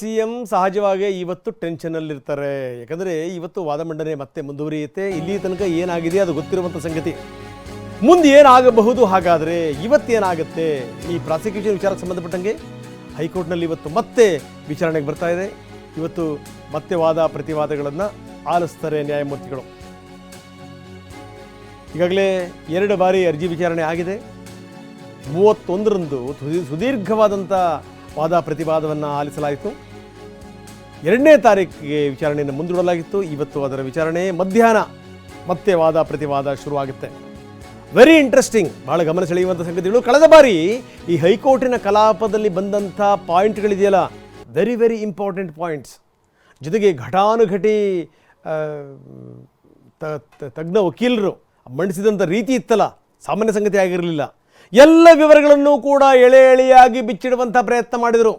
C M ಸಹಜವಾಗಿ ಇವತ್ತು ಟೆನ್ಷನ್ನಲ್ಲಿರ್ತಾರೆ ಯಾಕಂದರೆ ಇವತ್ತು ವಾದ ಮಂಡನೆ ಮತ್ತೆ ಮುಂದುವರಿಯುತ್ತೆ. ಇಲ್ಲಿ ತನಕ ಏನಾಗಿದೆ ಅದು ಗೊತ್ತಿರುವಂಥ ಸಂಗತಿ. ಮುಂದೆ ಏನಾಗಬಹುದು ಹಾಗಾದರೆ ಇವತ್ತೇನಾಗುತ್ತೆ? ಈ ಪ್ರಾಸಿಕ್ಯೂಷನ್ ವಿಚಾರಕ್ಕೆ ಸಂಬಂಧಪಟ್ಟಂಗೆ ಹೈಕೋರ್ಟ್ನಲ್ಲಿ ಇವತ್ತು ಮತ್ತೆ ವಿಚಾರಣೆಗೆ ಬರ್ತಾ ಇದೆ. ಇವತ್ತು ಮತ್ತೆ ವಾದ ಪ್ರತಿವಾದಗಳನ್ನು ಆಲಿಸ್ತಾರೆ ನ್ಯಾಯಮೂರ್ತಿಗಳು. ಈಗಾಗಲೇ ಎರಡು ಬಾರಿ ಅರ್ಜಿ ವಿಚಾರಣೆ ಆಗಿದೆ. ಮೂವತ್ತೊಂದರಂದು ಸುದೀ- ಸುದೀರ್ಘವಾದಂಥ ವಾದ ಪ್ರತಿವಾದವನ್ನು ಆಲಿಸಲಾಯಿತು. ಎರಡನೇ ತಾರೀಕಿಗೆ ವಿಚಾರಣೆಯನ್ನು ಮುಂದೂಡಲಾಗಿತ್ತು. ಇವತ್ತು ಅದರ ವಿಚಾರಣೆ ಮಧ್ಯಾಹ್ನ ಮತ್ತೆ ವಾದ ಪ್ರತಿವಾದ ಶುರುವಾಗುತ್ತೆ. ವೆರಿ ಇಂಟ್ರೆಸ್ಟಿಂಗ್ ಬಹಳ ಗಮನ ಸೆಳೆಯುವಂಥ ಸಂಗತಿಗಳು. ಕಳೆದ ಬಾರಿ ಈ ಹೈಕೋರ್ಟಿನ ಕಲಾಪದಲ್ಲಿ ಬಂದಂಥ ಪಾಯಿಂಟ್ಗಳಿದೆಯಲ್ಲ? ವೆರಿ ವೆರಿ ಇಂಪಾರ್ಟೆಂಟ್ ಪಾಯಿಂಟ್ಸ್ ಜೊತೆಗೆ ಘಟಾನುಘಟಿ ತಜ್ಞ ವಕೀಲರು ಮಂಡಿಸಿದಂಥ ರೀತಿ ಇತ್ತಲ್ಲ? ಸಾಮಾನ್ಯ ಸಂಗತಿ ಆಗಿರಲಿಲ್ಲ. ಎಲ್ಲ ವಿವರಗಳನ್ನು ಕೂಡ ಎಳೆ ಎಳೆಯಾಗಿ ಬಿಚ್ಚಿಡುವಂಥ ಪ್ರಯತ್ನ ಮಾಡಿದರು.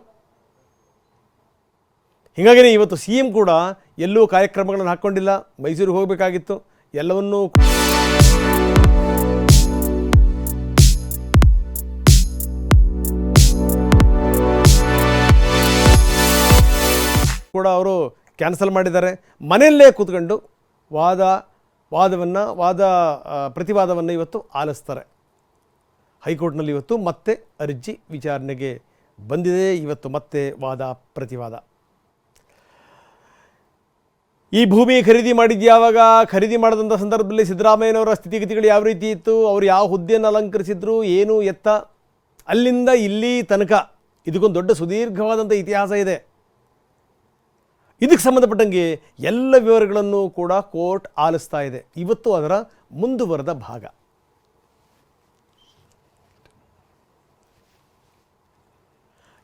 ಹೀಗಾಗಿನೇ ಇವತ್ತು ಸಿ ಎಂ ಕೂಡ ಎಲ್ಲೂ ಕಾರ್ಯಕ್ರಮಗಳನ್ನು ಹಾಕ್ಕೊಂಡಿಲ್ಲ ಮೈಸೂರಿಗೆ ಹೋಗಬೇಕಾಗಿತ್ತು. ಎಲ್ಲವನ್ನೂ ಕೂಡ ಅವರು ಕ್ಯಾನ್ಸಲ್ ಮಾಡಿದ್ದಾರೆ. ಮನೆಯಲ್ಲೇ ಕೂತ್ಕೊಂಡು ವಾದ, ವಾದವನ್ನು, ವಾದ ಪ್ರತಿವಾದವನ್ನು ಇವತ್ತು ಆಲಿಸ್ತಾರೆ. ಹೈಕೋರ್ಟ್ನಲ್ಲಿ ಇವತ್ತು ಮತ್ತೆ ಅರ್ಜಿ ವಿಚಾರಣೆಗೆ ಬಂದಿದೆ. ಇವತ್ತು ಮತ್ತೆ ವಾದ, ಪ್ರತಿವಾದ. ಈ ಭೂಮಿ ಖರೀದಿ ಮಾಡಿದ್ದು ಯಾವಾಗ? ಖರೀದಿ ಮಾಡಿದಂಥ ಸಂದರ್ಭದಲ್ಲಿ ಸಿದ್ದರಾಮಯ್ಯನವರ ಸ್ಥಿತಿಗತಿಗಳು ಯಾವ ರೀತಿ ಇತ್ತು? ಅವರು ಯಾವ ಹುದ್ದೆಯನ್ನು ಅಲಂಕರಿಸಿದ್ರು? ಏನು ಎತ್ತ? ಅಲ್ಲಿಂದ ಇಲ್ಲಿ ತನಕ ಇದಕ್ಕೊಂದು ದೊಡ್ಡ ಸುದೀರ್ಘವಾದಂಥ ಇತಿಹಾಸ ಇದೆ. ಇದಕ್ಕೆ ಸಂಬಂಧಪಟ್ಟಂಗೆ ಎಲ್ಲ ವಿವರಗಳನ್ನು ಕೂಡ ಕೋರ್ಟ್ ಆಲಿಸ್ತಾ ಇದೆ. ಇವತ್ತು ಅದರ ಮುಂದುವರೆದ ಭಾಗ.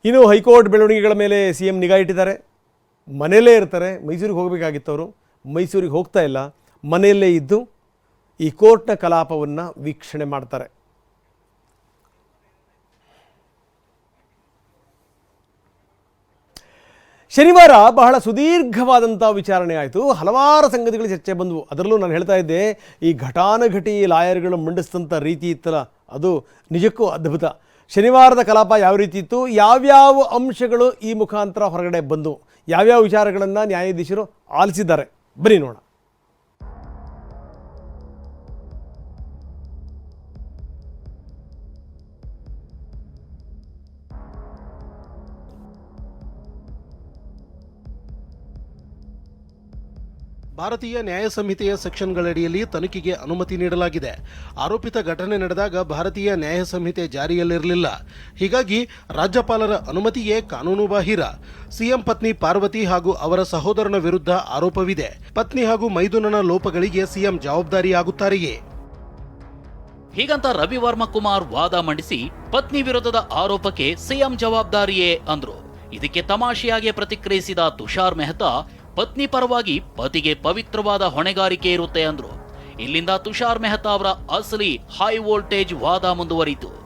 ಇನ್ನು ಹೈಕೋರ್ಟ್ ಬೆಳವಣಿಗೆಗಳ ಮೇಲೆ ಸಿ ಎಂ ನಿಗಾ ಇಟ್ಟಿದ್ದಾರೆ. ಮನೆಯಲ್ಲೇ ಇರ್ತಾರೆ, ಮೈಸೂರಿಗೆ ಹೋಗಬೇಕಾಗಿತ್ತು ಅವರು ಮೈಸೂರಿಗೆ ಹೋಗ್ತಾ ಇಲ್ಲ, ಮನೆಯಲ್ಲೇ ಇದ್ದು ಈ ಕೋರ್ಟ್ನ ಕಲಾಪವನ್ನು ವೀಕ್ಷಣೆ ಮಾಡ್ತಾರೆ. ಶನಿವಾರ ಬಹಳ ಸುದೀರ್ಘವಾದಂಥ ವಿಚಾರಣೆ ಆಯಿತು. ಹಲವಾರು ಸಂಗತಿಗಳು ಚರ್ಚೆ ಬಂದವು. ಅದರಲ್ಲೂ ನಾನು ಹೇಳ್ತಾ ಇದ್ದೆ, ಈ ಘಟಾನುಘಟಿ ಲಾಯರ್ಗಳು ಮಂಡಿಸಿದಂಥ ರೀತಿ ಇತ್ತಲ್ಲ, ಅದು ನಿಜಕ್ಕೂ ಅದ್ಭುತ. ಶನಿವಾರದ ಕಲಾಪ ಯಾವ ರೀತಿ ಇತ್ತು? ಯಾವ್ಯಾವ ಅಂಶಗಳು ಈ ಮುಖಾಂತರ ಹೊರಗಡೆ ಬಂದವು ಯಾವ್ಯಾವ ವಿಚಾರಗಳನ್ನು ನ್ಯಾಯಾಧೀಶರು ಆಲಿಸಿದ್ದಾರೆ. ಬರೀ ನೋಡೋಣ. ಭಾರತೀಯ ನ್ಯಾಯ ಸಂಹಿತೆಯ ಸೆಕ್ಷನ್ಗಳಡಿಯಲ್ಲಿ ತನಿಖೆಗೆ ಅನುಮತಿ ನೀಡಲಾಗಿದೆ. ಆರೋಪಿತ ಘಟನೆ ನಡೆದಾಗ ಭಾರತೀಯ ನ್ಯಾಯ ಸಂಹಿತೆ ಜಾರಿಯಲ್ಲಿರಲಿಲ್ಲ. ಹೀಗಾಗಿ ರಾಜ್ಯಪಾಲರ ಅನುಮತಿಯೇ ಕಾನೂನುಬಾಹಿರ ಸಿಎಂ ಪತ್ನಿ ಪಾರ್ವತಿ ಹಾಗೂ ಅವರ ಸಹೋದರನ ವಿರುದ್ಧ ಆರೋಪವಿದೆ. ಪತ್ನಿ ಹಾಗೂ ಮೈದುನನ ಲೋಪಗಳಿಗೆ ಸಿಎಂ ಜವಾಬ್ದಾರಿಯಾಗುತ್ತಾರೆಯೇ? ಹೀಗಂತ ರವಿ ವರ್ಮ ಕುಮಾರ್ ವಾದ ಮಂಡಿಸಿ ಪತ್ನಿ ವಿರುದ್ಧದ ಆರೋಪಕ್ಕೆ ಸಿಎಂ ಜವಾಬ್ದಾರಿಯೇ ಅಂದ್ರು. ಇದಕ್ಕೆ ತಮಾಷೆಯಾಗಿ ಪ್ರತಿಕ್ರಿಯಿಸಿದ ತುಷಾರ್ ಮೆಹ್ತಾ ಪತ್ನಿ ಪರವಾಗಿ ಪತಿಗೆ ಪವಿತ್ರವಾದ ಹೊಣೆಗಾರಿಕೆ ಇರುತ್ತೆ ಅಂದ್ರು. ಇಲ್ಲಿಂದ ತುಷಾರ್ ಮೆಹ್ತಾ ಅವರ ಅಸಲಿ ಹೈ ವೋಲ್ಟೇಜ್ ವಾದ ಮುಂದುವರಿತು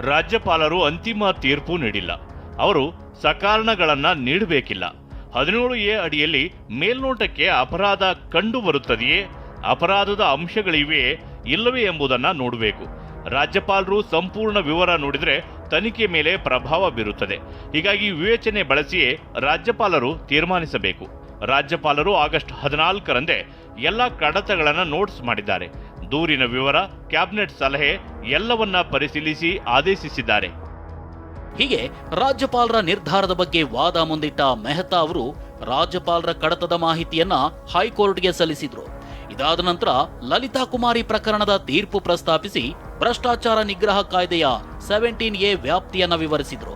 ರಾಜ್ಯಪಾಲರು ಅಂತಿಮ ತೀರ್ಪು ನೀಡಿಲ್ಲ. ಅವರು ಸಕಾರಣಗಳನ್ನ ನೀಡಬೇಕಿಲ್ಲ. ಹದಿನೇಳು ಎ ಅಡಿಯಲ್ಲಿ ಮೇಲ್ನೋಟಕ್ಕೆ ಅಪರಾಧ ಕಂಡು ಬರುತ್ತದೆಯೇ ಅಪರಾಧದ ಅಂಶಗಳಿವೆಯೇ ಇಲ್ಲವೇ ಎಂಬುದನ್ನ ನೋಡಬೇಕು. ರಾಜ್ಯಪಾಲರು ಸಂಪೂರ್ಣ ವಿವರ ನೋಡಿದ್ರೆ ತನಿಖೆ ಮೇಲೆ ಪ್ರಭಾವ ಬೀರುತ್ತದೆ. ಹೀಗಾಗಿ ವಿವೇಚನೆ ಬಳಸಿಯೇ ರಾಜ್ಯಪಾಲರು ತೀರ್ಮಾನಿಸಬೇಕು. ರಾಜ್ಯಪಾಲರು ಆಗಸ್ಟ್ ಹದಿನಾಲ್ಕರಂದೇ ಎಲ್ಲ ಕಡತಗಳನ್ನು ನೋಟ್ಸ್ ಮಾಡಿದ್ದಾರೆ. ದೂರಿನ ವಿವರ, ಕ್ಯಾಬಿನೆಟ್ ಸಲಹೆ ಎಲ್ಲವನ್ನ ಪರಿಶೀಲಿಸಿ ಆದೇಶಿಸಿದ್ದಾರೆ. ಹೀಗೆ ರಾಜ್ಯಪಾಲರ ನಿರ್ಧಾರದ ಬಗ್ಗೆ ವಾದ ಮುಂದಿಟ್ಟ ಮೆಹ್ತಾ ಅವರು ರಾಜ್ಯಪಾಲರ ಕಡತದ ಮಾಹಿತಿಯನ್ನ ಹೈಕೋರ್ಟ್ಗೆ ಸಲ್ಲಿಸಿದ್ರು. ಇದಾದ ನಂತರ ಲಲಿತಾ ಕುಮಾರಿ ಪ್ರಕರಣದ ತೀರ್ಪು ಪ್ರಸ್ತಾಪಿಸಿ ಭ್ರಷ್ಟಾಚಾರ ನಿಗ್ರಹ ಕಾಯ್ದೆಯ ಸೆವೆಂಟೀನ್ ಎ ವ್ಯಾಪ್ತಿಯನ್ನು ವಿವರಿಸಿದರು.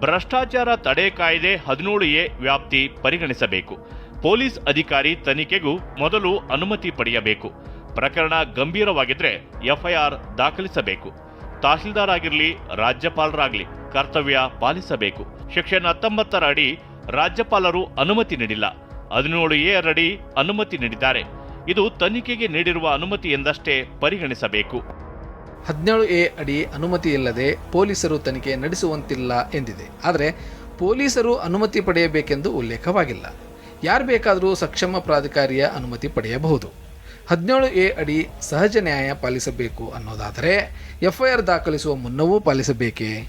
ಭ್ರಷ್ಟಾಚಾರ ತಡೆ ಕಾಯ್ದೆ ಹದಿನೇಳು ಎ ವ್ಯಾಪ್ತಿ ಪರಿಗಣಿಸಬೇಕು. ಪೊಲೀಸ್ ಅಧಿಕಾರಿ ತನಿಖೆಗೂ ಮೊದಲು ಅನುಮತಿ ಪಡೆಯಬೇಕು. ಪ್ರಕರಣ ಗಂಭೀರವಾಗಿದ್ರೆ ಎಫ್ಐಆರ್ ದಾಖಲಿಸಬೇಕು. ತಹಶೀಲ್ದಾರ್ ಆಗಿರಲಿ ರಾಜ್ಯಪಾಲರಾಗಲಿ ಕರ್ತವ್ಯ ಪಾಲಿಸಬೇಕು. ಸೆಕ್ಷನ್ ಹತ್ತೊಂಬತ್ತರ ಅಡಿ ರಾಜ್ಯಪಾಲರು ಅನುಮತಿ ನೀಡಿಲ್ಲ. ಹದಿನೇಳು ಎ ಅಡಿ ಅನುಮತಿ ನೀಡಿದ್ದಾರೆ. ಇದು ತನಿಖೆಗೆ ನೀಡಿರುವ ಅನುಮತಿ ಎಂದಷ್ಟೇ ಪರಿಗಣಿಸಬೇಕು. ಹದಿನೇಳು ಎ ಅಡಿ ಅನುಮತಿ ಇಲ್ಲದೆ ಪೊಲೀಸರು ತನಿಖೆ ನಡೆಸುವಂತಿಲ್ಲ ಎಂದಿದೆ. ಆದರೆ ಪೊಲೀಸರು ಅನುಮತಿ ಪಡೆಯಬೇಕೆಂದು ಉಲ್ಲೇಖವಾಗಿಲ್ಲ. ಯಾರು ಬೇಕಾದರೂ ಸಕ್ಷಮ ಪ್ರಾಧಿಕಾರಿಯ ಅನುಮತಿ ಪಡೆಯಬಹುದು. ಹದಿನೇಳು ಎ ಅಡಿ ಸಹಜ ನ್ಯಾಯ ಪಾಲಿಸಬೇಕು ಅನ್ನೋದಾದರೆ ಎಫ್ಐಆರ್ ದಾಖಲಿಸುವ ಮುನ್ನವೂ ಪಾಲಿಸಬೇಕೇ?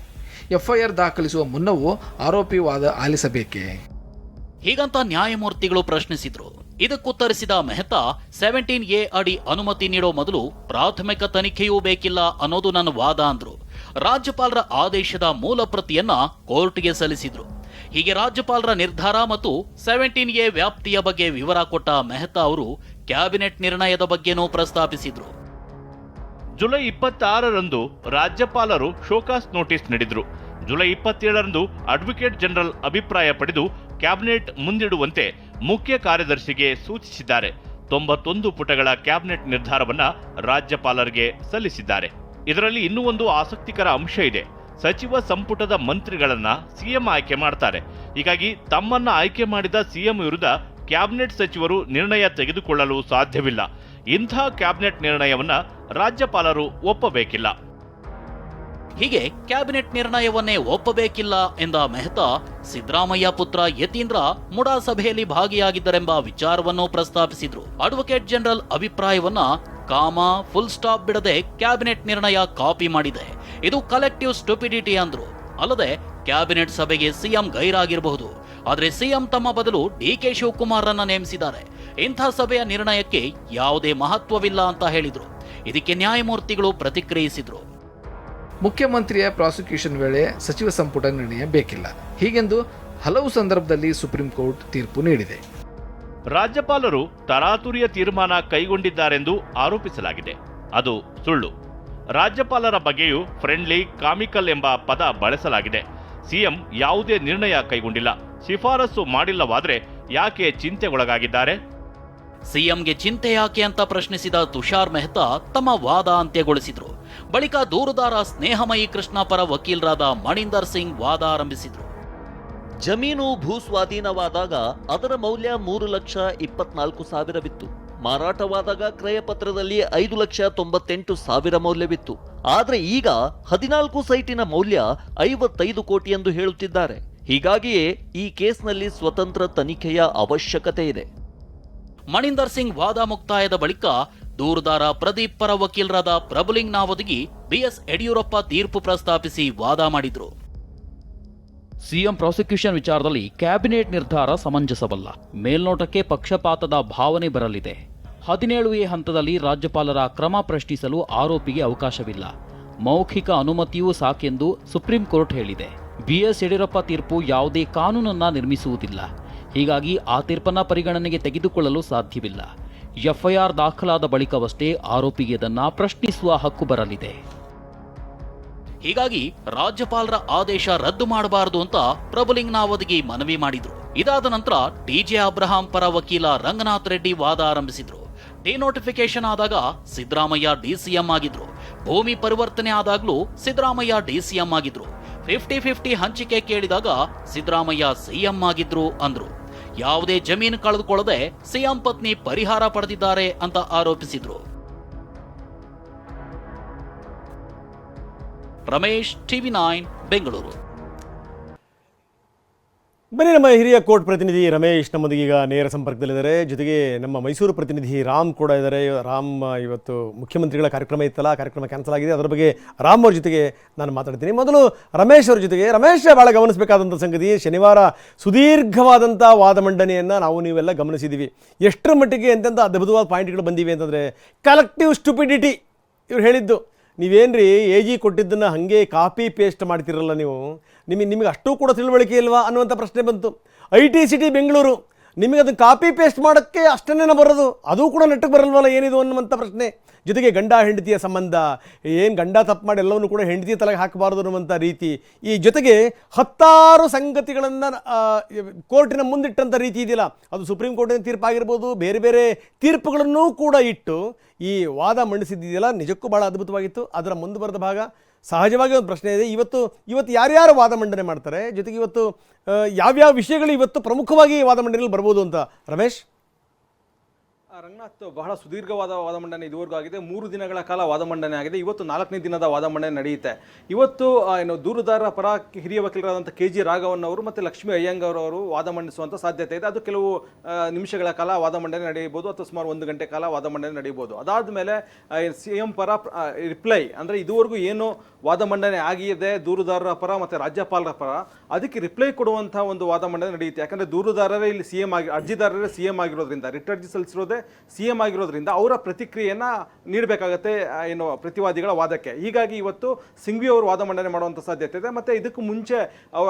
ಎಫ್ಐಆರ್ ದಾಖಲಿಸುವ ಮುನ್ನವೂ ಆರೋಪಿ ವಾದ ಆಲಿಸಬೇಕೇ? ಹೀಗಂತ ನ್ಯಾಯಮೂರ್ತಿಗಳು ಪ್ರಶ್ನಿಸಿದ್ರು. ಇದಕ್ಕುತ್ತರಿಸಿದ ಮೆಹ್ತಾ ಸೆವೆಂಟೀನ್ ಎ ಅಡಿ ಅನುಮತಿ ನೀಡೋ ಮೊದಲು ಪ್ರಾಥಮಿಕ ತನಿಖೆಯೂ ಬೇಕಿಲ್ಲ ಅನ್ನೋದು ನನ್ನ ವಾದ ಅಂದ್ರು. ರಾಜ್ಯಪಾಲರ ಆದೇಶದ ಮೂಲ ಪ್ರತಿಯನ್ನ ಕೋರ್ಟ್ಗೆ ಸಲ್ಲಿಸಿದ್ರು. ಹೀಗೆ ರಾಜ್ಯಪಾಲರ ನಿರ್ಧಾರ ಮತ್ತು ಸೆವೆಂಟೀನ್ ಎ ವ್ಯಾಪ್ತಿಯ ಬಗ್ಗೆ ವಿವರ ಕೊಟ್ಟ ಮೆಹ್ತಾ ಅವರು ಕ್ಯಾಬಿನೆಟ್ ನಿರ್ಣಯದ ಬಗ್ಗೆನೂ ಪ್ರಸ್ತಾಪಿಸಿದ್ರು. ಜುಲೈ ಇಪ್ಪತ್ತಾರರಂದು ರಾಜ್ಯಪಾಲರು ಶೋಕಾಸ್ ನೋಟಿಸ್ ನೀಡಿದ್ರು. ಜುಲೈ ಇಪ್ಪತ್ತೇಳರಂದು ಅಡ್ವೊಕೇಟ್ ಜನರಲ್ ಅಭಿಪ್ರಾಯ ಪಡೆದು ಕ್ಯಾಬಿನೆಟ್ ಮುಂದಿಡುವಂತೆ ಮುಖ್ಯ ಕಾರ್ಯದರ್ಶಿಗೆ ಸೂಚಿಸಿದ್ದಾರೆ. ತೊಂಬತ್ತೊಂದು ಪುಟಗಳ ಕ್ಯಾಬಿನೆಟ್ ನಿರ್ಧಾರವನ್ನ ರಾಜ್ಯಪಾಲರಿಗೆ ಸಲ್ಲಿಸಿದ್ದಾರೆ. ಇದರಲ್ಲಿ ಇನ್ನೂ ಒಂದು ಆಸಕ್ತಿಕರ ಅಂಶ ಇದೆ. ಸಚಿವ ಸಂಪುಟದ ಮಂತ್ರಿಗಳನ್ನ ಸಿಎಂ ಆಯ್ಕೆ ಮಾಡ್ತಾರೆ. ಹೀಗಾಗಿ ತಮ್ಮನ್ನ ಆಯ್ಕೆ ಮಾಡಿದ ಸಿಎಂ ವಿರುದ್ಧ ಕ್ಯಾಬಿನೆಟ್ ಸಚಿವರು ನಿರ್ಣಯ ತೆಗೆದುಕೊಳ್ಳಲು ಸಾಧ್ಯವಿಲ್ಲ. ಇಂಥ ಕ್ಯಾಬಿನೆಟ್ ನಿರ್ಣಯವನ್ನ ರಾಜ್ಯಪಾಲರು ಒಪ್ಪಬೇಕಿಲ್ಲ. ಹೀಗೆ ಕ್ಯಾಬಿನೆಟ್ ನಿರ್ಣಯವನ್ನೇ ಒಪ್ಪಬೇಕಿಲ್ಲ ಎಂದ ಮೆಹ್ತಾ, ಸಿದ್ದರಾಮಯ್ಯ ಪುತ್ರ ಯತೀಂದ್ರ ಮುಡಾ ಸಭೆಯಲ್ಲಿ ಭಾಗಿಯಾಗಿದ್ದರೆಂಬ ವಿಚಾರವನ್ನು ಪ್ರಸ್ತಾಪಿಸಿದ್ರು. ಅಡ್ವೊಕೇಟ್ ಜನರಲ್ ಅಭಿಪ್ರಾಯವನ್ನ ಕಾಮ, ಫುಲ್ ಸ್ಟಾಪ್ ಬಿಡದೆ ಕ್ಯಾಬಿನೆಟ್ ನಿರ್ಣಯ ಕಾಪಿ ಮಾಡಿದೆ. ಇದು ಕಲೆಕ್ಟಿವ್ ಸ್ಟುಪಿಡಿಟಿ ಅಂದ್ರು. ಅಲ್ಲದೆ ಕ್ಯಾಬಿನೆಟ್ ಸಭೆಗೆ ಸಿಎಂ ಗೈರಾಗಿರಬಹುದು. ಆದರೆ ಸಿಎಂ ತಮ್ಮ ಬದಲು ಡಿ ಕೆ ಶಿವಕುಮಾರ್ರನ್ನ ನೇಮಿಸಿದ್ದಾರೆ. ಇಂಥ ಸಭೆಯ ನಿರ್ಣಯಕ್ಕೆ ಯಾವುದೇ ಮಹತ್ವವಿಲ್ಲ ಅಂತ ಹೇಳಿದ್ರು. ಇದಕ್ಕೆ ನ್ಯಾಯಮೂರ್ತಿಗಳು ಪ್ರತಿಕ್ರಿಯಿಸಿದ್ರು. ಮುಖ್ಯಮಂತ್ರಿಯ ಪ್ರಾಸಿಕ್ಯೂಷನ್ ವೇಳೆ ಸಚಿವ ಸಂಪುಟ ನಿರ್ಣಯ ಬೇಕಿಲ್ಲ. ಹೀಗೆಂದು ಹಲವು ಸಂದರ್ಭದಲ್ಲಿ ಸುಪ್ರೀಂ ಕೋರ್ಟ್ ತೀರ್ಪು ನೀಡಿದೆ. ರಾಜ್ಯಪಾಲರು ತರಾತುರಿಯ ತೀರ್ಮಾನ ಕೈಗೊಂಡಿದ್ದಾರೆಂದು ಆರೋಪಿಸಲಾಗಿದೆ. ಅದು ಸುಳ್ಳು. ರಾಜ್ಯಪಾಲರ ಬಗ್ಗೆಯೂ ಫ್ರೆಂಡ್ಲಿ ಕಾಮಿಕಲ್ ಎಂಬ ಪದ ಬಳಸಲಾಗಿದೆ. ಸಿಎಂ ಯಾವುದೇ ನಿರ್ಣಯ ಕೈಗೊಂಡಿಲ್ಲ. ಶಿಫಾರಸು ಮಾಡಿಲ್ಲವಾದರೆ ಯಾಕೆ ಚಿಂತೆಗೊಳಗಾಗಿದ್ದಾರೆ? ಸಿಎಂಗೆ ಚಿಂತೆ ಯಾಕೆ ಅಂತ ಪ್ರಶ್ನಿಸಿದ ತುಷಾರ್ ಮೆಹ್ತಾ ತಮ್ಮ ವಾದ ಅಂತ್ಯಗೊಳಿಸಿದ್ರು. ಬಳಿಕ ದೂರುದಾರ ಸ್ನೇಹಮಯಿ ಕೃಷ್ಣ ಪರ ವಕೀಲರಾದ ಮಣಿಂದರ್ ಸಿಂಗ್ ವಾದ ಆರಂಭಿಸಿದ್ರು. ಜಮೀನು ಭೂಸ್ವಾಧೀನವಾದಾಗ ಅದರ ಮೌಲ್ಯ ಮೂರು ಲಕ್ಷ ಇಪ್ಪತ್ನಾಲ್ಕು ಸಾವಿರವಿತ್ತು. ಮಾರಾಟವಾದಾಗ ಕ್ರಯ ಪತ್ರದಲ್ಲಿ ಐದು ಲಕ್ಷ ತೊಂಬತ್ತೆಂಟು ಸಾವಿರ ಮೌಲ್ಯವಿತ್ತು. ಆದರೆ ಈಗ ಹದಿನಾಲ್ಕು ಸೈಟಿನ ಮೌಲ್ಯ ಐವತ್ತೈದು ಕೋಟಿ ಎಂದು ಹೇಳುತ್ತಿದ್ದಾರೆ. ಹೀಗಾಗಿಯೇ ಈ ಕೇಸ್ನಲ್ಲಿ ಸ್ವತಂತ್ರ ತನಿಖೆಯ ಅವಶ್ಯಕತೆ ಇದೆ. ಮಣಿಂದರ್ ಸಿಂಗ್ ವಾದ ಮುಕ್ತಾಯದ ಬಳಿಕ ದೂರುದಾರ ಪ್ರದೀಪ್ ಪರ ವಕೀಲರಾದ ಪ್ರಭುಲಿಂಗ್ ನಾವದಗಿ ಬಿಎಸ್ ಯಡಿಯೂರಪ್ಪ ತೀರ್ಪು ಪ್ರಸ್ತಾಪಿಸಿ ವಾದ ಮಾಡಿದ್ರು. ಸಿಎಂ ಪ್ರಾಸಿಕ್ಯೂಷನ್ ವಿಚಾರದಲ್ಲಿ ಕ್ಯಾಬಿನೆಟ್ ನಿರ್ಧಾರ ಸಮಂಜಸವಲ್ಲ. ಮೇಲ್ನೋಟಕ್ಕೆ ಪಕ್ಷಪಾತದ ಭಾವನೆ ಬರಲಿದೆ. ಹದಿನೇಳು ಎ ಹಂತದಲ್ಲಿ ರಾಜ್ಯಪಾಲರ ಕ್ರಮ ಪ್ರಶ್ನಿಸಲು ಆರೋಪಿಗೆ ಅವಕಾಶವಿಲ್ಲ. ಮೌಖಿಕ ಅನುಮತಿಯೂ ಸಾಕೆಂದು ಸುಪ್ರೀಂ ಕೋರ್ಟ್ ಹೇಳಿದೆ. ಬಿಎಸ್ ಯಡಿಯೂರಪ್ಪ ತೀರ್ಪು ಯಾವುದೇ ಕಾನೂನನ್ನ ನಿರ್ಮಿಸುವುದಿಲ್ಲ. ಹೀಗಾಗಿ ಆ ತೀರ್ಪನ್ನ ಪರಿಗಣನೆಗೆ ತೆಗೆದುಕೊಳ್ಳಲು ಸಾಧ್ಯವಿಲ್ಲ. ಎಫ್ಐಆರ್ ದಾಖಲಾದ ಬಳಿಕವಷ್ಟೇ ಆರೋಪಿಗೆ ಅದನ್ನ ಪ್ರಶ್ನಿಸುವ ಹಕ್ಕು ಬರಲಿದೆ. ಹೀಗಾಗಿ ರಾಜ್ಯಪಾಲರ ಆದೇಶ ರದ್ದು ಮಾಡಬಾರದು ಅಂತ ಪ್ರಭುಲಿಂಗ್ ನಾವದಗಿ ಮನವಿ ಮಾಡಿದ್ರು. ಇದಾದ ನಂತರ ಟಿಜೆ ಅಬ್ರಹಾಂ ಪರ ವಕೀಲ ರಂಗನಾಥ್ ರೆಡ್ಡಿ ವಾದ ಆರಂಭಿಸಿದ್ರು. ಡಿನೋಟಿಫಿಕೇಶನ್ ಆದಾಗ ಸಿದ್ದರಾಮಯ್ಯ ಡಿಸಿಎಂ ಆಗಿದ್ರು. ಭೂಮಿ ಪರಿವರ್ತನೆ ಆದಾಗ್ಲೂ ಸಿದ್ದರಾಮಯ್ಯ ಡಿಸಿಎಂ ಆಗಿದ್ರು. ಫಿಫ್ಟಿ ಫಿಫ್ಟಿ ಹಂಚಿಕೆ ಕೇಳಿದಾಗ ಸಿದ್ದರಾಮಯ್ಯ ಸಿಎಂ ಆಗಿದ್ರು ಅಂದ್ರು. ಯಾವುದೇ ಜಮೀನು ಕಳೆದುಕೊಳ್ಳದೆ ಸಿಎಂ ಪತ್ನಿ ಪರಿಹಾರ ಪಡೆದಿದ್ದಾರೆ ಅಂತ ಆರೋಪಿಸಿದ್ರು. Ramesh TV nine Bengaluru. ಬನ್ನಿ ನಮ್ಮ ಹಿರಿಯ ಕೋರ್ಟ್ ಪ್ರತಿನಿಧಿ ರಮೇಶ್ ನಮ್ಮೊಂದಿಗೆ ಈಗ ನೇರ ಸಂಪರ್ಕದಲ್ಲಿದ್ದಾರೆ. ಜೊತೆಗೆ ನಮ್ಮ ಮೈಸೂರು ಪ್ರತಿನಿಧಿ ರಾಮ್ ಕೂಡ ಇದ್ದಾರೆ. ರಾಮ್, ಇವತ್ತು ಮುಖ್ಯಮಂತ್ರಿಗಳ ಕಾರ್ಯಕ್ರಮ ಇತ್ತಲ್ಲ ಕಾರ್ಯಕ್ರಮ ಕ್ಯಾನ್ಸಲ್ ಆಗಿದೆ. ಅದರ ಬಗ್ಗೆ ರಾಮ್ ಅವ್ರ ಜೊತೆಗೆ ನಾನು ಮಾತಾಡ್ತೀನಿ. ಮೊದಲು ರಮೇಶ್ ಅವ್ರ ಜೊತೆಗೆ ರಮೇಶ್ ಭಾಳ ಗಮನಿಸಬೇಕಾದಂಥ ಸಂಗತಿ, ಶನಿವಾರ ಸುದೀರ್ಘವಾದಂಥ ವಾದ ಮಂಡನೆಯನ್ನು ನಾವು ನೀವೆಲ್ಲ ಗಮನಿಸಿದ್ದೀವಿ. ಎಷ್ಟರ ಮಟ್ಟಿಗೆ ಎಂತೆಂಥ ಅದ್ಭುತವಾದ ಪಾಯಿಂಟ್ಗಳು ಬಂದಿವೆ ಅಂತಂದರೆ ಕಲೆಕ್ಟಿವ್ ಸ್ಟುಪಿಡಿಟಿ ಇವ್ರು ಹೇಳಿದ್ದು. ನೀವೇನ್ರಿ ಎ ಜಿ ಕೊಟ್ಟಿದ್ದನ್ನು ಹಾಗೆ ಕಾಪಿ ಪೇಸ್ಟ್ ಮಾಡ್ತಿರಲ್ಲ ನೀವು? ನಿಮಗೆ ನಿಮಗೆ ಅಷ್ಟೂ ಕೂಡ ತಿಳುವಳಿಕೆ ಇಲ್ವಾ ಅನ್ನುವಂಥ ಪ್ರಶ್ನೆ ಬಂತು. ಐ ಟಿ ಸಿಟಿ ಬೆಂಗಳೂರು, ನಿಮಗೆ ಅದನ್ನು ಕಾಪಿ ಪೇಸ್ಟ್ ಮಾಡೋಕ್ಕೆ ಅಷ್ಟನ್ನೇ ಬರೋದು. ಅದು ಕೂಡ ನೆಟ್ಟಗೆ ಬರಲ್ವಲ್ಲ ಏನಿದು ಅನ್ನುವಂಥ ಪ್ರಶ್ನೆ. ಜೊತೆಗೆ ಗಂಡ ಹೆಂಡತಿಯ ಸಂಬಂಧ, ಏನು ಗಂಡ ತಪ್ಪು ಮಾಡಿ ಎಲ್ಲವನ್ನು ಕೂಡ ಹೆಂಡತಿ ತಲೆಗೆ ಹಾಕಬಾರ್ದು ಅನ್ನುವಂಥ ರೀತಿ. ಈ ಜೊತೆಗೆ ಹತ್ತಾರು ಸಂಗತಿಗಳನ್ನು ಕೋರ್ಟಿನ ಮುಂದಿಟ್ಟಂಥ ರೀತಿ ಇದೆಯಲ್ಲ, ಅದು ಸುಪ್ರೀಂ ಕೋರ್ಟಿನ ತೀರ್ಪಾಗಿರ್ಬೋದು, ಬೇರೆ ಬೇರೆ ತೀರ್ಪುಗಳನ್ನೂ ಕೂಡ ಇಟ್ಟು ಈ ವಾದ ಮಂಡಿಸಿದ್ದಿದೆಯಲ್ಲ ನಿಜಕ್ಕೂ ಭಾಳ ಅದ್ಭುತವಾಗಿತ್ತು. ಅದರ ಮುಂದುವರೆದ ಭಾಗ ಸಹಜವಾಗಿ ಒಂದು ಪ್ರಶ್ನೆ ಇದೆ. ಇವತ್ತು ಇವತ್ತು ಯಾರ್ಯಾರು ವಾದ ಮಂಡನೆ ಮಾಡ್ತಾರೆ? ಜೊತೆಗೆ ಇವತ್ತು ಯಾವ್ಯಾವ ವಿಷಯಗಳು ಇವತ್ತು ಪ್ರಮುಖವಾಗಿ ವಾದ ಮಂಡನೆಯಲ್ಲಿ ಬರ್ಬೋದು ಅಂತ ರಮೇಶ್? ರಂಗನಾಥ್ ಬಹಳ ಸುದೀರ್ಘವಾದ ವಾದ ಮಂಡನೆ ಇದುವರೆಗೂ ಆಗಿದೆ. ಮೂರು ದಿನಗಳ ಕಾಲ ವಾದ ಮಂಡನೆ ಆಗಿದೆ. ಇವತ್ತು ನಾಲ್ಕನೇ ದಿನದ ವಾದ ಮಂಡನೆ ನಡೆಯುತ್ತೆ. ಇವತ್ತು ಏನು ದೂರುದಾರರ ಪರ ಹಿರಿಯ ವಕೀಲರಾದಂಥ ಕೆ ಜಿ ರಾಘವನ್ ಅವರು ಮತ್ತು ಲಕ್ಷ್ಮೀ ಅಯ್ಯಂಗರ್ ಅವರು ವಾದ ಮಂಡಿಸುವಂಥ ಸಾಧ್ಯತೆ ಇದೆ. ಅದು ಕೆಲವು ನಿಮಿಷಗಳ ಕಾಲ ವಾದ ಮಂಡನೆ ನಡೆಯಬಹುದು ಅಥವಾ ಸುಮಾರು ಒಂದು ಗಂಟೆ ಕಾಲ ವಾದ ಮಂಡನೆ ನಡೆಯಬಹುದು. ಅದಾದ ಮೇಲೆ ಸಿ ಎಂ ಪರ ರಿಪ್ಲೈ ಅಂದರೆ ಇದುವರೆಗೂ ಏನು ವಾದ ಮಂಡನೆ ಆಗಿದೆ, ದೂರುದಾರರ ಪರ ಮತ್ತು ರಾಜ್ಯಪಾಲರ ಪರ, ಅದಕ್ಕೆ ರಿಪ್ಲೈ ಕೊಡುವಂಥ ಒಂದು ವಾದ ಮಂಡನೆ ನಡೆಯುತ್ತೆ. ಯಾಕಂದರೆ ದೂರುದಾರರೇ ಇಲ್ಲಿ ಸಿ ಎಂ ಆಗಿ, ಅರ್ಜಿದಾರರೇ ಸಿ ಎಂ ಆಗಿರೋದ್ರಿಂದ, ರಿಟ್ ಅರ್ಜಿ ಸಲ್ಲಿಸಿರೋದೇ ಸಿ ಎಂ ಆಗಿರೋದ್ರಿಂದ ಅವರ ಪ್ರತಿಕ್ರಿಯೆಯನ್ನು ನೀಡಬೇಕಾಗತ್ತೆ ಏನು ಪ್ರತಿವಾದಿಗಳ ವಾದಕ್ಕೆ. ಹೀಗಾಗಿ ಇವತ್ತು ಸಿಂಘ್ವಿ ಅವರು ವಾದ ಮಂಡನೆ ಮಾಡುವಂಥ ಸಾಧ್ಯತೆ ಇದೆ. ಮತ್ತು ಇದಕ್ಕೂ ಮುಂಚೆ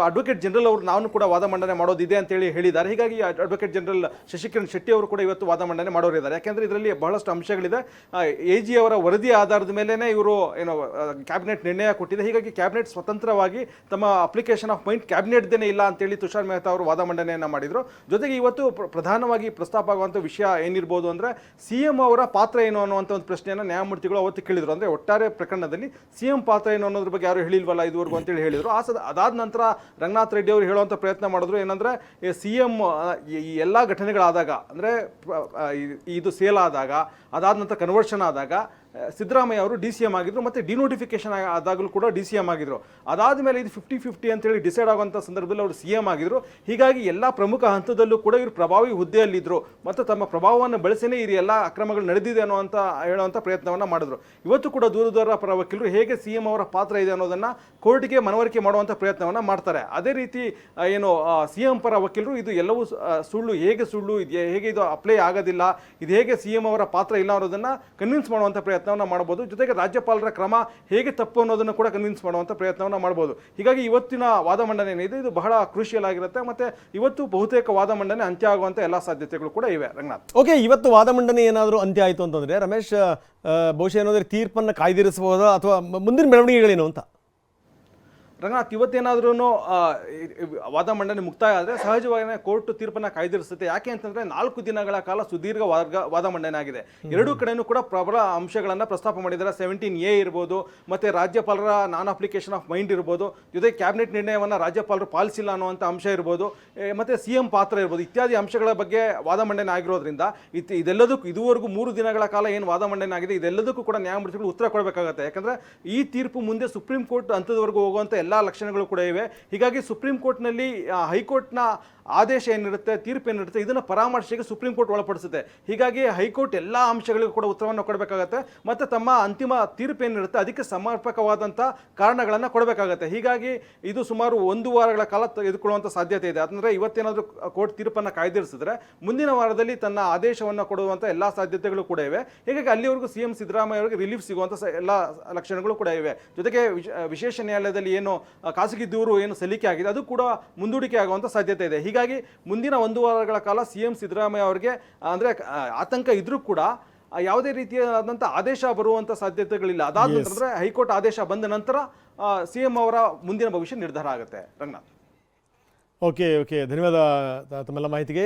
ಅಡ್ವೊಕೇಟ್ ಜನರಲ್ ಅವರು ನಾನು ಕೂಡ ವಾದ ಮಂಡನೆ ಮಾಡೋದಿದೆ ಅಂತೇಳಿ ಹೇಳಿದ್ದಾರೆ. ಹೀಗಾಗಿ ಅಡ್ವೊಕೇಟ್ ಜನರಲ್ ಶಶಿಕಿರಣ್ ಶೆಟ್ಟಿ ಅವರು ಕೂಡ ಇವತ್ತು ವಾದ ಮಂಡನೆ ಮಾಡೋರಿದ್ದಾರೆ. ಯಾಕೆಂದರೆ ಇದರಲ್ಲಿ ಬಹಳಷ್ಟು ಅಂಶಗಳಿದೆ. ಎ ಜಿ ಅವರ ವರದಿ ಆಧಾರದ ಮೇಲೇ ಇವರು, ಏನು ಕ್ಯಾಬಿನೆಟ್ ನಿರ್ಣಯ ಕೊಟ್ಟಿದೆ. ಹೀಗಾಗಿ ಕ್ಯಾಬಿನೆಟ್ ಸ್ವತಂತ್ರವಾಗಿ ತಮ್ಮ ಅಪ್ಲಿಕೇಶನ್ ಆಫ್ ಮೈಂಡ್ ಕ್ಯಾಬಿನೆಟ್ದೇನೆ ಇಲ್ಲ ಅಂತೇಳಿ ತುಷಾರ್ ಮೆಹ್ತಾ ಅವರು ವಾದ ಮಂಡನೆಯನ್ನು ಮಾಡಿದರು. ಜೊತೆಗೆ ಇವತ್ತು ಪ್ರ- ಪ್ರಧಾನವಾಗಿ ಪ್ರಸ್ತಾಪ ಆಗುವಂಥ ವಿಷಯ ಏನಿರ್ಬೋದು ಅಂದರೆ ಸಿ ಎಂ ಅವರ ಪಾತ್ರ ಏನು ಅನ್ನುವಂಥ ಒಂದು ಪ್ರಶ್ನೆಯನ್ನು ನ್ಯಾಯಮೂರ್ತಿಗಳು ಅವತ್ತು ಕೇಳಿದರು. ಅಂದರೆ ಒಟ್ಟಾರೆ ಪ್ರಕರಣದಲ್ಲಿ ಸಿ ಎಂ ಪಾತ್ರ ಏನು ಅನ್ನೋದ್ರ ಬಗ್ಗೆ ಯಾರು ಹೇಳಿಲ್ವಲ್ಲ ಇದುವರೆಗೂ ಅಂತೇಳಿ ಹೇಳಿದರು. ಆ ಸದ, ಅದಾದ ನಂತರ ರಂಗನಾಥ್ ರೆಡ್ಡಿ ಅವರು ಹೇಳುವಂಥ ಪ್ರಯತ್ನ ಮಾಡಿದ್ರು. ಏನಂದರೆ ಸಿ ಎಂ ಈ ಎಲ್ಲ ಘಟನೆಗಳಾದಾಗ, ಅಂದರೆ ಇದು ಸೇಲ್ ಆದಾಗ, ಅದಾದ ನಂತರ ಕನ್ವರ್ಷನ್ ಆದಾಗ ಸಿದ್ದರಾಮಯ್ಯ ಅವರು ಡಿ ಸಿ ಎಂ ಆಗಿದ್ರು ಮತ್ತು ಡಿನೋಟಿಫಿಕೇಶನ್ ಆದಾಗಲೂ ಕೂಡ ಡಿ ಸಿ ಎಂ ಆಗಿದ್ರು. ಅದಾದ ಮೇಲೆ ಇದು ಫಿಫ್ಟಿ ಫಿಫ್ಟಿ ಅಂತೇಳಿ ಡಿಸೈಡ್ ಆಗುವಂಥ ಸಂದರ್ಭದಲ್ಲಿ ಅವರು ಸಿ ಎಂ ಆಗಿದ್ರು. ಹೀಗಾಗಿ ಎಲ್ಲ ಪ್ರಮುಖ ಹಂತದಲ್ಲೂ ಕೂಡ ಇವರು ಪ್ರಭಾವಿ ಹುದ್ದೆಯಲ್ಲಿದ್ದರು ಮತ್ತು ತಮ್ಮ ಪ್ರಭಾವವನ್ನು ಬಳಸಿನೇ ಇರಿ ಎಲ್ಲ ಅಕ್ರಮಗಳು ನಡೆದಿದೆ ಅನ್ನುವಂಥ ಹೇಳುವಂಥ ಪ್ರಯತ್ನವನ್ನು ಮಾಡಿದ್ರು. ಇವತ್ತು ಕೂಡ ದೂರದೂರ ಪರ ವಕೀಲರು ಹೇಗೆ ಸಿ ಎಂ ಅವರ ಪಾತ್ರ ಇದೆ ಅನ್ನೋದನ್ನು ಕೋರ್ಟ್ಗೆ ಮನವರಿಕೆ ಮಾಡುವಂಥ ಪ್ರಯತ್ನವನ್ನು ಮಾಡ್ತಾರೆ. ಅದೇ ರೀತಿ ಏನು ಸಿ ಎಂ ಪರ ವಕೀಲರು ಇದು ಎಲ್ಲವೂ ಸುಳ್ಳು, ಹೇಗೆ ಸುಳ್ಳು, ಇದು, ಹೇಗೆ ಇದು ಅಪ್ಲೈ ಆಗೋದಿಲ್ಲ, ಇದು ಹೇಗೆ ಸಿ ಎಂ ಅವರ ಪಾತ್ರ ಇಲ್ಲ ಅನ್ನೋದನ್ನು ಕನ್ವಿನ್ಸ್ ಮಾಡುವಂಥ ಪ್ರಯತ್ನವನ್ನು ಮಾಡ್ಬೋದು ಜೊತೆಗೆ ರಾಜ್ಯಪಾಲರ ಕ್ರಮ ಹೇಗೆ ತಪ್ಪು ಅನ್ನೋದನ್ನು ಕೂಡ ಕನ್ವಿನ್ಸ್ ಮಾಡುವಂಥ ಪ್ರಯತ್ನವನ್ನು ಮಾಡ್ಬೋದು ಹೀಗಾಗಿ ಇವತ್ತಿನ ವಾದ ಮಂಡನೆ ಏನಿದೆ, ಇದು ಬಹಳ ಕ್ರೂಷಿಯಲ್ ಆಗಿರುತ್ತೆ. ಮತ್ತು ಇವತ್ತು ಬಹುತೇಕ ವಾದ ಮಂಡನೆ ಅಂತ್ಯ ಆಗುವಂಥ ಎಲ್ಲ ಸಾಧ್ಯತೆಗಳು ಕೂಡ ಇವೆ. ರಂಗನಾಥ್. ಓಕೆ, ಇವತ್ತು ವಾದ ಮಂಡನೆ ಏನಾದರೂ ಅಂತ್ಯ ಆಯಿತು ಅಂತಂದರೆ ರಮೇಶ್ ಬಹುಶಃ ಏನಾದರೂ ತೀರ್ಪನ್ನು ಕಾಯ್ದಿರಿಸಬಹುದಾ ಅಥವಾ ಮುಂದಿನ ಬೆಳವಣಿಗೆಗಳೇನು ಅಂತ? ರಂಗನಾಥ್ ಇವತ್ತೇನಾದ್ರೂ ವಾದ ಮಂಡನೆ ಮುಕ್ತಾಯ ಆದರೆ ಸಹಜವಾಗಿ ಕೋರ್ಟ್ ತೀರ್ಪನ್ನ ಕಾಯ್ದಿರಿಸುತ್ತೆ. ಯಾಕೆ ಅಂತಂದ್ರೆ ನಾಲ್ಕು ದಿನಗಳ ಕಾಲ ಸುದೀರ್ಘ ವಾದ ವಾದ ಮಂಡನೆ ಆಗಿದೆ. ಎರಡೂ ಕಡೆನೂ ಕೂಡ ಪ್ರಬಲ ಅಂಶಗಳನ್ನು ಪ್ರಸ್ತಾಪ ಮಾಡಿದ್ದಾರೆ. ಸೆವೆಂಟೀನ್ ಎ ಇರ್ಬೋದು ಮತ್ತೆ ರಾಜ್ಯಪಾಲರ ನಾನ್ ಅಪ್ಲಿಕೇಶನ್ ಆಫ್ ಮೈಂಡ್ ಇರ್ಬೋದು ಜೊತೆಗೆ ಕ್ಯಾಬಿನೆಟ್ ನಿರ್ಣಯವನ್ನ ರಾಜ್ಯಪಾಲರು ಪಾಲಿಸಿಲ್ಲ ಅನ್ನುವಂಥ ಅಂಶ ಇರ್ಬೋದು ಮತ್ತೆ ಸಿ ಎಂ ಪಾತ್ರ ಇರ್ಬೋದು ಇತ್ಯಾದಿ ಅಂಶಗಳ ಬಗ್ಗೆ ವಾದ ಮಂಡನೆ ಆಗಿರೋದ್ರಿಂದ ಇತ್ ಇದೆಲ್ಲದಕ್ಕೂ ಇದುವರೆಗೂ ಮೂರು ದಿನಗಳ ಕಾಲ ಏನು ವಾದ ಮಂಡನೆ ಆಗಿದೆ ಇದೆಲ್ಲದಕ್ಕೂ ಕೂಡ ನ್ಯಾಯಮೂರ್ತಿಗಳು ಉತ್ತರ ಕೊಡಬೇಕಾಗುತ್ತೆ. ಯಾಕಂದ್ರೆ ಈ ತೀರ್ಪು ಮುಂದೆ ಸುಪ್ರೀಂ ಕೋರ್ಟ್ ಹಂತದವರೆಗೂ ಹೋಗುವಂಥ ಎಲ್ಲ ಲಕ್ಷಣಗಳು ಕೂಡ ಇವೆ. ಹೀಗಾಗಿ ಸುಪ್ರೀಂ ಕೋರ್ಟ್ನಲ್ಲಿ ಹೈಕೋರ್ಟ್ನ ಆದೇಶ ಏನಿರುತ್ತೆ, ತೀರ್ಪು ಏನಿರುತ್ತೆ, ಇದನ್ನು ಪರಾಮರ್ಶೆಗೆ ಸುಪ್ರೀಂ ಕೋರ್ಟ್ ಒಳಪಡಿಸುತ್ತೆ. ಹೀಗಾಗಿ ಹೈಕೋರ್ಟ್ ಎಲ್ಲ ಅಂಶಗಳಿಗೂ ಕೂಡ ಉತ್ತರವನ್ನು ಕೊಡಬೇಕಾಗತ್ತೆ. ಮತ್ತು ತಮ್ಮ ಅಂತಿಮ ತೀರ್ಪು ಏನಿರುತ್ತೆ, ಅದಕ್ಕೆ ಸಮರ್ಪಕವಾದಂಥ ಕಾರಣಗಳನ್ನು ಕೊಡಬೇಕಾಗತ್ತೆ. ಹೀಗಾಗಿ ಇದು ಸುಮಾರು ಒಂದು ವಾರಗಳ ಕಾಲ ತೆಗೆದುಕೊಳ್ಳುವಂಥ ಸಾಧ್ಯತೆ ಇದೆ. ಅಂದರೆ ಇವತ್ತೇನಾದರೂ ಕೋರ್ಟ್ ತೀರ್ಪನ್ನು ಕಾಯ್ದಿರಿಸಿದ್ರೆ, ಮುಂದಿನ ವಾರದಲ್ಲಿ ತನ್ನ ಆದೇಶವನ್ನು ಕೊಡುವಂಥ ಎಲ್ಲ ಸಾಧ್ಯತೆಗಳು ಕೂಡ ಇವೆ. ಹೀಗಾಗಿ ಅಲ್ಲಿವರೆಗೂ ಸಿ ಎಂ ಸಿದ್ದರಾಮಯ್ಯ ಅವರಿಗೆ ರಿಲೀಫ್ ಸಿಗುವಂಥ ಎಲ್ಲ ಲಕ್ಷಣಗಳು ಕೂಡ ಇವೆ. ಜೊತೆಗೆ ವಿಶ- ವಿಶೇಷ ನ್ಯಾಯಾಲಯದಲ್ಲಿ ಏನು ಖಾಸಗಿ ದೂರು ಏನು ಸಲ್ಲಿಕೆ ಆಗಿದೆ, ಅದು ಕೂಡ ಮುಂದೂಡಿಕೆ ಆಗುವಂಥ ಸಾಧ್ಯತೆ ಇದೆ. ಹೀಗಾಗಿ ಮುಂದಿನ ಒಂದು ವಾರಗಳ ಕಾಲ ಸಿ ಎಂ ಸಿದ್ದರಾಮಯ್ಯ ಅವರಿಗೆ ಅಂದರೆ ಆತಂಕ ಇದ್ರೂ ಕೂಡ ಯಾವುದೇ ರೀತಿಯಾದಂಥ ಆದೇಶ ಬರುವಂಥ ಸಾಧ್ಯತೆಗಳಿಲ್ಲ. ಅದಾದ ನಂತರ ಹೈಕೋರ್ಟ್ ಆದೇಶ ಬಂದ ನಂತರ ಸಿ ಎಂ ಅವರ ಮುಂದಿನ ಭವಿಷ್ಯ ನಿರ್ಧಾರ ಆಗುತ್ತೆ. ರಂಗನಾಥ್. Okay okay. ಧನ್ಯವಾದ ತಮ್ಮೆಲ್ಲ ಮಾಹಿತಿಗೆ.